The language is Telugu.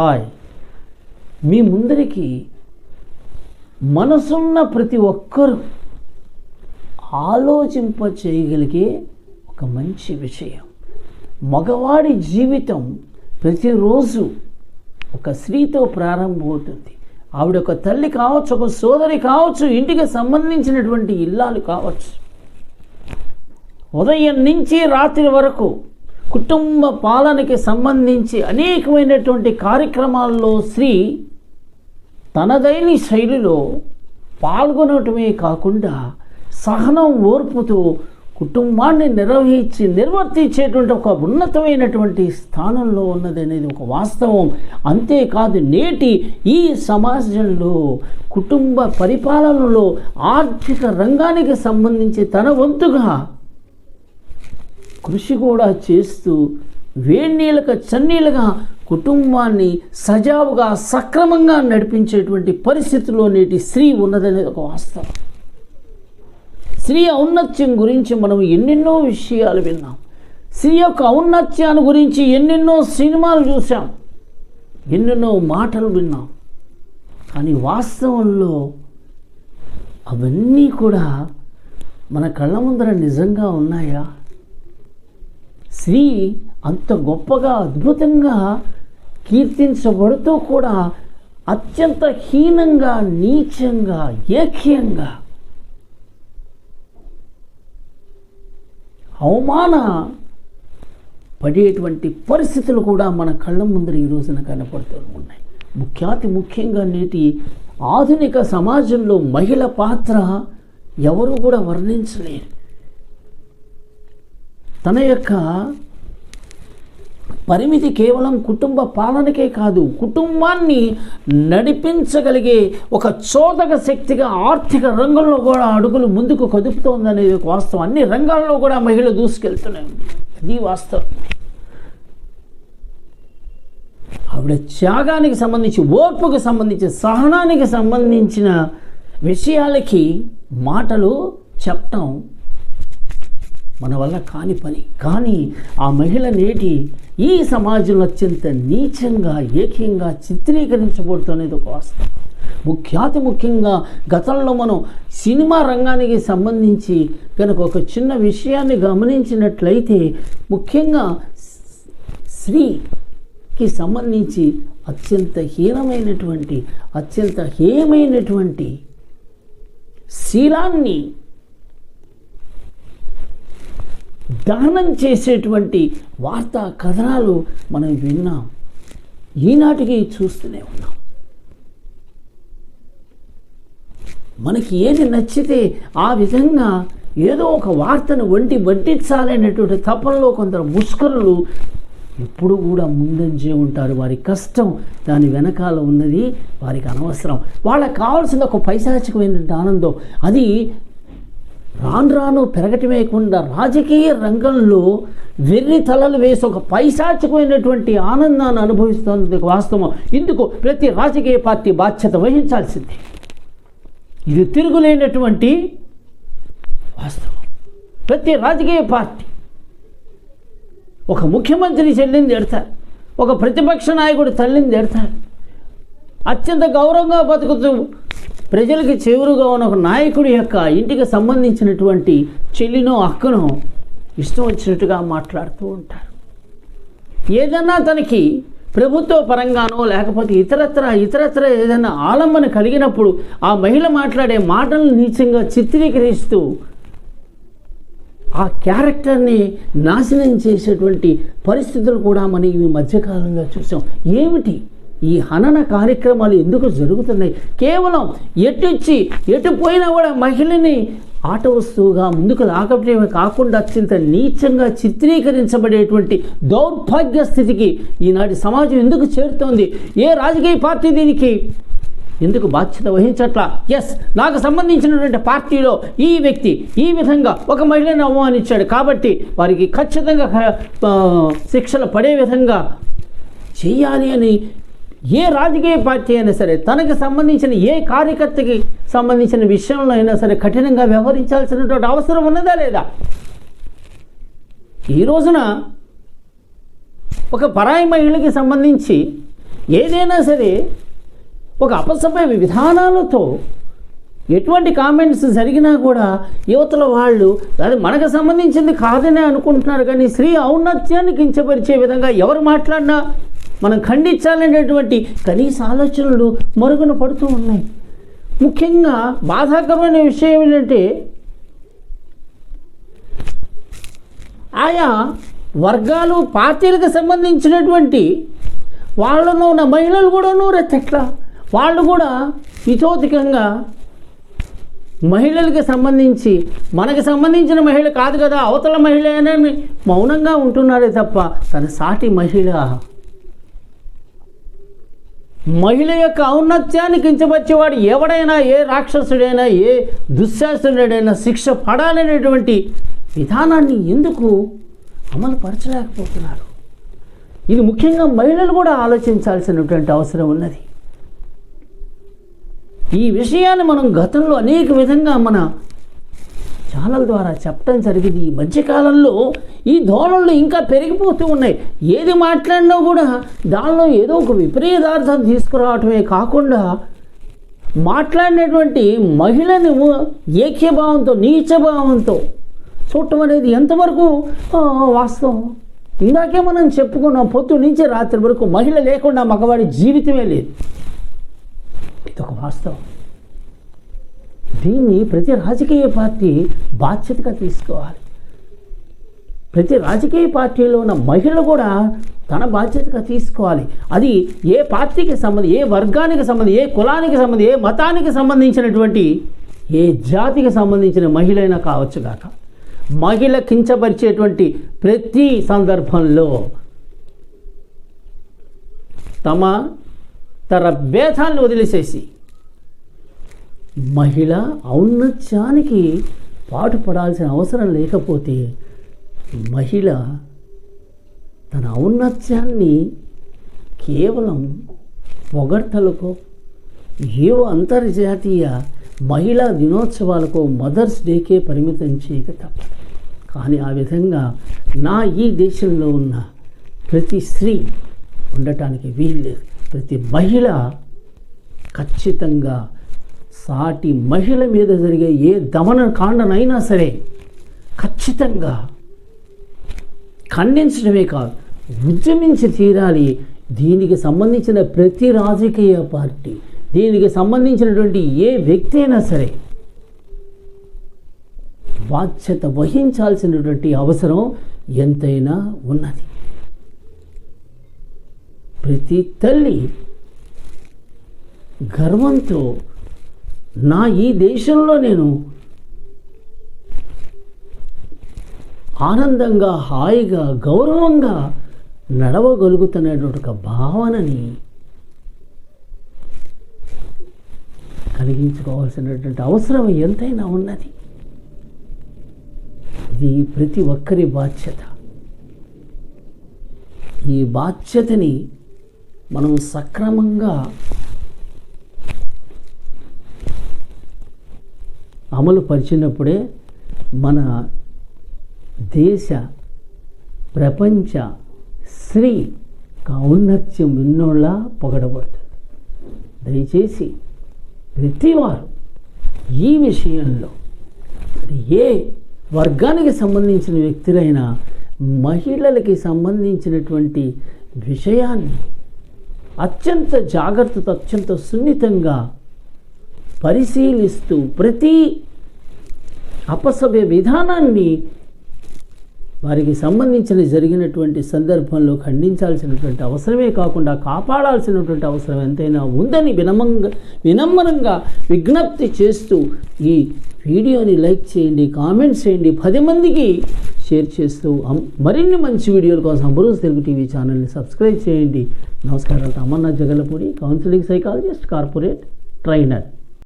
హాయ్. మీ ముందరికి మనసున్న ప్రతి ఒక్కరూ ఆలోచింప చేయగలిగే ఒక మంచి విషయం. మగవాడి జీవితం ప్రతిరోజు ఒక స్త్రీతో ప్రారంభమవుతుంది. ఆవిడ ఒక తల్లి కావచ్చు ఒక సోదరి కావచ్చు ఇంటికి సంబంధించినటువంటి ఇల్లాలు కావచ్చు. ఉదయం నుంచి రాత్రి వరకు కుటుంబ పాలనకి సంబంధించి అనేకమైనటువంటి కార్యక్రమాల్లో స్త్రీ తనదైన శైలిలో పాల్గొనటమే కాకుండా సహనం ఓర్పుతో కుటుంబాన్ని నిర్వహించి నిర్వర్తించేటువంటి ఒక ఉన్నతమైనటువంటి స్థానంలో ఉన్నది అనేది ఒక వాస్తవం. అంతేకాదు నేటి ఈ సమాజంలో కుటుంబ పరిపాలనలో ఆర్థిక రంగానికి సంబంధించి తన వంతుగా కృషి కూడా చేస్తూ వేణీళ్ళక చన్నీళ్ళగా కుటుంబాన్ని సజావుగా సక్రమంగా నడిపించేటువంటి పరిస్థితిలో నేటి స్త్రీ ఉన్నదనేది ఒక వాస్తవం. స్త్రీ ఔన్నత్యం గురించి మనం ఎన్నెన్నో విషయాలు విన్నాం. స్త్రీ యొక్క ఔన్నత్యాన్ని గురించి ఎన్నెన్నో సినిమాలు చూసాం ఎన్నెన్నో మాటలు విన్నాం. కానీ వాస్తవంలో అవన్నీ కూడా మన కళ్ళ ముందర నిజంగా ఉన్నాయా? స్త్రీ అంత గొప్పగా అద్భుతంగా కీర్తించబడుతూ కూడా అత్యంత హీనంగా నీచంగా ఏక్యంగా అవమాన పడేటువంటి పరిస్థితులు కూడా మన కళ్ళ ముందర ఈ రోజున కనపడుతూ ఉన్నాయి. ముఖ్యాతి ముఖ్యంగా నేటి ఆధునిక సమాజంలో మహిళ పాత్ర ఎవరు కూడా వర్ణించలేరు. తన యొక్క పరిమితి కేవలం కుటుంబ పాలనకే కాదు కుటుంబాన్ని నడిపించగలిగే ఒక చోదక శక్తిగా ఆర్థిక రంగంలో కూడా అడుగులు ముందుకు కదుపుతోందనేది ఒక వాస్తవం. అన్ని రంగాల్లో కూడా మహిళలు దూసుకెళ్తున్నాయి. అది వాస్తవం. ఆవిడ త్యాగానికి సంబంధించి ఓర్పుకు సంబంధించి సహనానికి సంబంధించిన విషయాలకి మాటలు చెప్పటం మన వల్ల కాని పని. కానీ ఆ మహిళ నేటి ఈ సమాజంలో అత్యంత నీచంగా ఏకంగా చిత్రీకరించబడుతున్నది ఒక వాస్తవం. ముఖ్యాతి ముఖ్యంగా గతంలో మనం సినిమా రంగానికి సంబంధించి కనుక ఒక చిన్న విషయాన్ని గమనించినట్లయితే ముఖ్యంగా స్త్రీకి సంబంధించి అత్యంత హీనమైనటువంటి అత్యంత హేయమైనటువంటి శీలాన్ని దానం చేసేటువంటి వార్తా కథనాలు మనం విన్నాం. ఈనాటికి చూస్తూనే ఉన్నాం. మనకి ఏది నచ్చితే ఆ విధంగా ఏదో ఒక వార్తను వంటి వడ్డించాలనేటువంటి తపనలో కొందరు ముష్కరులు ఎప్పుడు కూడా ముందంజే ఉంటారు. వారి కష్టం దాని వెనకాల ఉన్నది వారికి అనవసరం. వాళ్ళకి కావాల్సిన ఒక పైశాచికమైన ఆనందం. అది రాను రాను పెరగటమేకుండా రాజకీయ రంగంలో వెర్రి తలలు వేసి ఒక పైశాచికమైనటువంటి ఆనందాన్ని అనుభవిస్తున్నది వాస్తవం. ఇందుకు ప్రతి రాజకీయ పార్టీ బాధ్యత వహించాల్సింది. ఇది తిరుగులేనటువంటి వాస్తవం. ప్రతి రాజకీయ పార్టీ ఒక ముఖ్యమంత్రి చెల్లింది ఎడతారు. ఒక ప్రతిపక్ష నాయకుడు తల్లింది ఎడతారు. అత్యంత గౌరవంగా బతుకుతూ ప్రజలకి చేరుగా ఉన్న ఒక నాయకుడి యొక్క ఇంటికి సంబంధించినటువంటి చెల్లినో అక్కనో ఇష్టం వచ్చినట్టుగా మాట్లాడుతూ ఉంటారు. ఏదన్నా తనకి ప్రభుత్వ పరంగానో లేకపోతే ఇతరత్ర ఇతరత్ర ఏదైనా ఆలంబన కలిగినప్పుడు ఆ మహిళ మాట్లాడే మాటలను నీచంగా చిత్రీకరిస్తూ ఆ క్యారెక్టర్ని నాశనం చేసేటువంటి పరిస్థితులు కూడా మనం ఈ మధ్యకాలంలో చూసాం. ఏమిటి? ఈ హనన కార్యక్రమాలు ఎందుకు జరుగుతున్నాయి? కేవలం ఎటుచ్చి ఎటు పోయినా కూడా మహిళని ఆట వస్తువుగా ముందుకు లాగటమే కాకుండా అత్యంత నీచంగా చిత్రీకరించబడేటువంటి దౌర్భాగ్య స్థితికి ఈనాటి సమాజం ఎందుకు చేరుతోంది? ఏ రాజకీయ పార్టీ దీనికి ఎందుకు బాధ్యత వహించట్లా? ఎస్ నాకు సంబంధించినటువంటి పార్టీలో ఈ వ్యక్తి ఈ విధంగా ఒక మహిళను అవమానించాడు కాబట్టి వారికి ఖచ్చితంగా శిక్షలు పడే విధంగా చేయాలి అని ఏ రాజకీయ పార్టీ అయినా సరే తనకు సంబంధించిన ఏ కార్యకర్తకి సంబంధించిన విషయంలో అయినా సరే కఠినంగా వ్యవహరించాల్సినటువంటి అవసరం ఉన్నదా లేదా? ఈ రోజున ఒక పరాయి మహిళకి సంబంధించి ఏదైనా సరే ఒక అపసమయ విధానాలతో ఎటువంటి కామెంట్స్ జరిగినా కూడా యువతల వాళ్ళు అది మనకు సంబంధించింది కాదనే అనుకుంటున్నారు కానీ స్త్రీ ఔన్నత్యాన్ని కించపరిచే విధంగా ఎవరు మాట్లాడినా మనం ఖండించాలనేటువంటి కనీస ఆలోచనలు మరుగున పడుతూ ఉన్నాయి. ముఖ్యంగా బాధాకరమైన విషయం ఏంటంటే ఆయా వర్గాలు పార్టీలకు సంబంధించినటువంటి వాళ్ళలో ఉన్న మహిళలు కూడాను నూరెత్తట్లా వాళ్ళు కూడా ఇతోధికంగా మహిళలకు సంబంధించి మనకి సంబంధించిన మహిళ కాదు కదా అవతల మహిళ అని మౌనంగా ఉంటున్నారే తప్ప తన సాటి మహిళ మహిళ యొక్క ఔన్నత్యాన్ని కించపరిచేవాడు ఎవడైనా ఏ రాక్షసుడైనా ఏ దుశ్శాసనుడైనా శిక్ష పడాలనేటువంటి విధానాన్ని ఎందుకు అమలు పరచలేకపోతున్నారు ఇది ముఖ్యంగా మహిళలు కూడా ఆలోచించాల్సినటువంటి అవసరం ఉన్నది. ఈ విషయాన్ని మనం గతంలో అనేక విధంగా మన ఛానల్ ద్వారా చెప్పడం జరిగింది. ఈ మధ్యకాలంలో ఈ ధోరణులు ఇంకా పెరిగిపోతూ ఉన్నాయి. ఏది మాట్లాడినా కూడా దానిలో ఏదో ఒక విపరీతార్థం తీసుకురావటమే కాకుండా మాట్లాడినటువంటి మహిళను ఏక్యభావంతో నీచభావంతో చూడటం అనేది ఎంతవరకు వాస్తవం? ఇందాకే మనం చెప్పుకున్నాం పొద్దు నుంచి రాత్రి వరకు మహిళ లేకుండా మగవాడి జీవితమే లేదు. ఇది ఒక వాస్తవం. దీన్ని ప్రతి రాజకీయ పార్టీ బాధ్యతగా తీసుకోవాలి. ప్రతి రాజకీయ పార్టీలో ఉన్న మహిళలు కూడా తన బాధ్యతగా తీసుకోవాలి. అది ఏ పార్టీకి సంబంధించి ఏ వర్గానికి సంబంధించి ఏ కులానికి సంబంధించి ఏ మతానికి సంబంధించినటువంటి ఏ జాతికి సంబంధించిన మహిళ అయినా కావచ్చు కాక మహిళ కించపరిచేటువంటి ప్రతి సందర్భంలో తమ తన భేదాన్ని వదిలేసేసి మహిళ ఔన్నత్యానికి పాటుపడాల్సిన అవసరం లేకపోతే మహిళ తన ఔన్నత్యాన్ని కేవలం పొగడ్తలకో ఏవో అంతర్జాతీయ మహిళా దినోత్సవాలకు మదర్స్ డేకే పరిమితం చేయక తప్ప కానీ ఆ విధంగా నా ఈ దేశంలో ఉన్న ప్రతి స్త్రీ ఉండటానికి వీల్లేదు. ప్రతి మహిళ ఖచ్చితంగా సాటి మహిళ మీద జరిగే ఏ దమన కాండనైనా సరే ఖచ్చితంగా ఖండించడమే కాదు ఉద్యమించి తీరాలి. దీనికి సంబంధించిన ప్రతి రాజకీయ పార్టీ దీనికి సంబంధించినటువంటి ఏ వ్యక్తి అయినా సరే బాధ్యత వహించాల్సినటువంటి అవసరం ఎంతైనా ఉన్నది. ప్రతి తల్లి గర్వంతో నా ఈ దేశంలో నేను ఆనందంగా హాయిగా గౌరవంగా నడవగలుగుతున్నటువంటి ఒక భావనని కలిగించుకోవాల్సినటువంటి అవసరం ఎంతైనా ఉన్నది. ఇది ప్రతి ఒక్కరి బాధ్యత. ఈ బాధ్యతని మనం సక్రమంగా అమలు పరిచినప్పుడే మన దేశ ప్రపంచ స్త్రీ ఔన్నత్యం విన్నోళ్ళ పొగడబడుతుంది దయచేసి ప్రతివారు ఈ విషయంలో ఏ వర్గానికి సంబంధించిన వ్యక్తులైనా మహిళలకి సంబంధించినటువంటి విషయాన్ని అత్యంత జాగ్రత్తతో అత్యంత సున్నితంగా పరిశీలిస్తూ ప్రతి అపసభ్య విధానాన్ని వారికి సంబంధించిన జరిగినటువంటి సందర్భంలో ఖండించాల్సినటువంటి అవసరమే కాకుండా కాపాడాల్సినటువంటి అవసరం ఎంతైనా ఉందని వినమంగా వినమ్రంగా విజ్ఞప్తి చేస్తూ ఈ వీడియోని లైక్ చేయండి కామెంట్స్ చేయండి పది మందికి షేర్ చేస్తూ మరిన్ని మంచి వీడియోల కోసం అంబరోజ్ తెలుగు టీవీ ఛానల్ని సబ్స్క్రైబ్ చేయండి. నమస్కారాలు Amarnath Jagalapudi counselling psychologist corporate trainer.